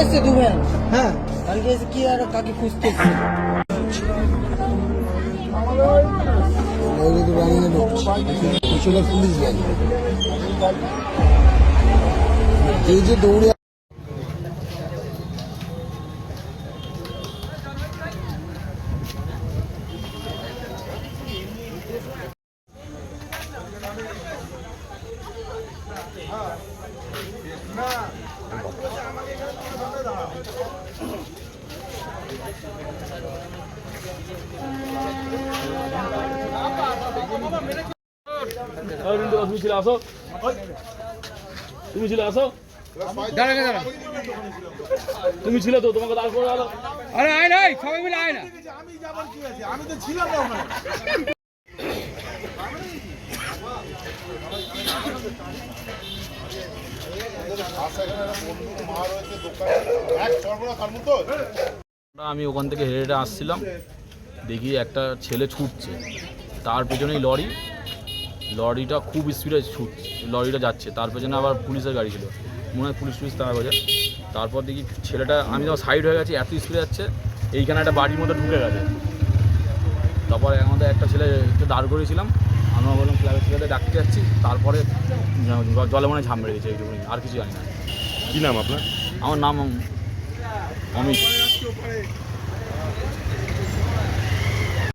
এসছে দু ভ্যান হ্যাঁ। কালকে এসে কি আর কাকে খুঁজতে? পুলিশ গাড়ি। যে যে দৌড়ে তুমি ছিলে আসো তুমি ছিলে আসো দাঁড়া দাঁড়া তুমি ছিলে তো তোমাকে দাঁড় করে আলো আরে আয় নাই সবাই মিলে আয় না আমি ওখান থেকে হেঁটে আসছিলাম। দেখি একটা ছেলে ছুটছে। তার পেছনেই লরি। লরিটা খুব স্পিডে ছুট লরিটা যাচ্ছে। তার পেছনে আবার পুলিশের গাড়ি ছিল। মনে হয় পুলিশ টুলিশ তারা বোঝে। তারপর দেখি ছেলেটা আমি যখন সাইড হয়ে গেছি এত স্পিডে যাচ্ছে। এইখানে একটা বাড়ির মধ্যে ঢুকে গেছে। তারপরে আমাদের একটা ছেলেকে দাঁড় করিয়েছিলাম। আমরা বললাম ক্লাবের ছেলেদের ডাকতে যাচ্ছি। তারপরে জলে মনে ঝাম মেরে গেছে এইটুকুনি আর কিছু জানি না। কি নাম আপনার? আমার নাম অমিত।